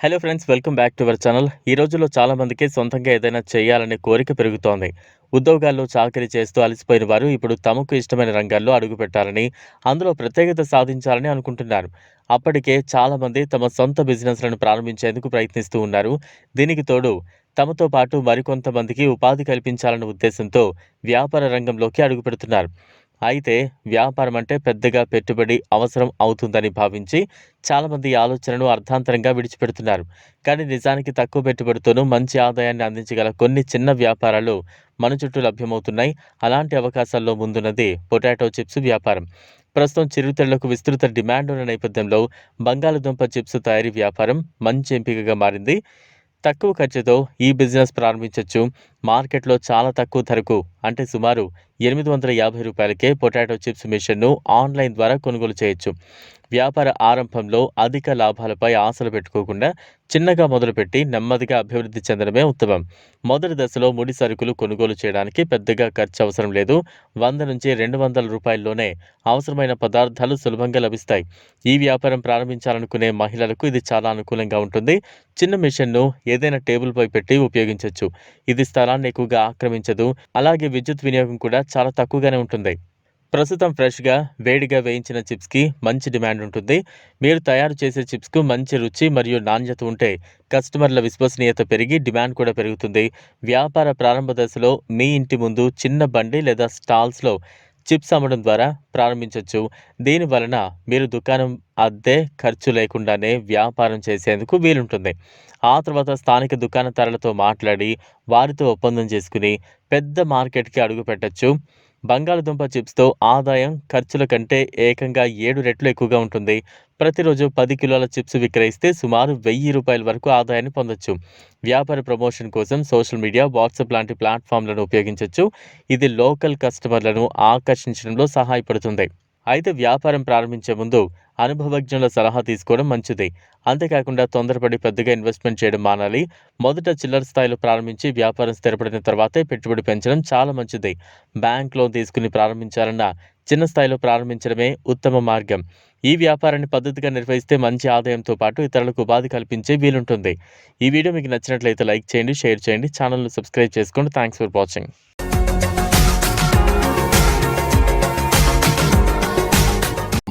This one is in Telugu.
Hello friends welcome back to our channel ఈ రోజుల్లో చాలామందికి సొంతంగా ఏదైనా చేయాలనే కోరిక పెరుగుతోంది. ఉద్యోగాల్లో చాకరీ చేస్తూ అలసిపోయిన వారు ఇప్పుడు తమకు ఇష్టమైన రంగాల్లో అడుగుపెట్టాలని అందులో ప్రత్యేకత సాధించాలని అనుకుంటున్నారు. అప్పటికే చాలామంది తమ సొంత బిజినెస్లను ప్రారంభించేందుకు ప్రయత్నిస్తూ ఉన్నారు. దీనికి తోడు తమతో పాటు మరికొంతమందికి ఉపాధి కల్పించాలన్న ఉద్దేశంతో వ్యాపార రంగంలోకి అడుగుపెడుతున్నారు అయితే వ్యాపారం అంటే పెద్దగా పెట్టుబడి అవసరం అవుతుందని భావించి చాలామంది ఆలోచనను అర్థాంతరంగా విడిచిపెడుతున్నారు. కానీ నిజానికి తక్కువ పెట్టుబడితోనూ మంచి ఆదాయాన్ని అందించగల కొన్ని చిన్న వ్యాపారాలు మన చుట్టూ లభ్యమవుతున్నాయి. అలాంటి అవకాశాల్లో ముందున్నది పొటాటో చిప్స్ వ్యాపారం. ప్రస్తుతం చిరుతిళ్ళకు విస్తృత డిమాండ్ ఉన్న నేపథ్యంలో బంగాళదుంప చిప్స్ తయారీ వ్యాపారం మంచి ఎంపికగా మారింది. తక్కువ ఖర్చుతో ఈ బిజినెస్ ప్రారంభించవచ్చు మార్కెట్లో చాలా తక్కువ ధరకు అంటే సుమారు ఎనిమిది వందల యాభై రూపాయలకే పొటాటో చిప్స్ మిషన్ను ఆన్లైన్ ద్వారా కొనుగోలు చేయొచ్చు. వ్యాపార ఆరంభంలో అధిక లాభాలపై ఆశలు పెట్టుకోకుండా చిన్నగా మొదలుపెట్టి నెమ్మదిగా అభివృద్ధి చెందడమే ఉత్తమం. మొదటి దశలో ముడి సరుకులు కొనుగోలు చేయడానికి పెద్దగా ఖర్చు అవసరం లేదు. వంద నుంచి రెండు వందల రూపాయల్లోనే అవసరమైన పదార్థాలు సులభంగా లభిస్తాయి. ఈ వ్యాపారం ప్రారంభించాలనుకునే మహిళలకు ఇది చాలా అనుకూలంగా ఉంటుంది. చిన్న మిషన్ను ఏదైనా టేబుల్పై పెట్టి ఉపయోగించవచ్చు ఇది స్థలాన్ని ఎక్కువగా ఆక్రమించదు. అలాగే విద్యుత్ వినియోగం కూడా చాలా తక్కువగానే ఉంటుంది. ప్రస్తుతం ఫ్రెష్గా వేడిగా వేయించిన చిప్స్కి మంచి డిమాండ్ ఉంటుంది. మీరు తయారు చేసే చిప్స్కు మంచి రుచి మరియు నాణ్యత ఉంటే కస్టమర్ల విశ్వసనీయత పెరిగి డిమాండ్ కూడా పెరుగుతుంది. వ్యాపార ప్రారంభ దశలో మీ ఇంటి ముందు చిన్న బండి లేదా స్టాల్స్లో చిప్స్ అమ్మడం ద్వారా ప్రారంభించవచ్చు దీని వలన మీరు దుకాణం అద్దె ఖర్చు లేకుండానే వ్యాపారం చేసేందుకు వీలుంటుంది. ఆ తర్వాత స్థానిక దుకాణదారులతో మాట్లాడి వారితో ఒప్పందం చేసుకుని పెద్ద మార్కెట్కి అడుగు పెట్టచ్చు. బంగాళదుంప చిప్స్తో ఆదాయం ఖర్చుల కంటే ఏకంగా ఏడు రెట్లు ఎక్కువగా ఉంటుంది. ప్రతిరోజు పది కిలోల చిప్స్ విక్రయిస్తే సుమారు వెయ్యి రూపాయల వరకు ఆదాయాన్ని పొందొచ్చు. వ్యాపార ప్రమోషన్ కోసం సోషల్ మీడియా వాట్సాప్ లాంటి ప్లాట్ఫామ్లను ఉపయోగించవచ్చు ఇది లోకల్ కస్టమర్లను ఆకర్షించడంలో సహాయపడుతుంది. అయితే వ్యాపారం ప్రారంభించే ముందు అనుభవజ్ఞుల సలహా తీసుకోవడం మంచిది. అంతేకాకుండా తొందరపడి పెద్దగా ఇన్వెస్ట్మెంట్ చేయడం మానాలి. మొదట చిల్లర స్థాయిలో ప్రారంభించి వ్యాపారం స్థిరపడిన తర్వాతే పెట్టుబడి పెంచడం చాలా మంచిది. బ్యాంక్ లోన్ తీసుకుని ప్రారంభించాలన్న చిన్న స్థాయిలో ప్రారంభించడమే ఉత్తమ మార్గం. ఈ వ్యాపారాన్ని పద్ధతిగా నిర్వహిస్తే మంచి ఆదాయంతో పాటు ఇతరులకు ఉపాధి కల్పించే వీలుంటుంది. ఈ వీడియో మీకు నచ్చినట్లయితే లైక్ చేయండి షేర్ చేయండి ఛానల్ను సబ్స్క్రైబ్ చేసుకోండి. Thanks for watching.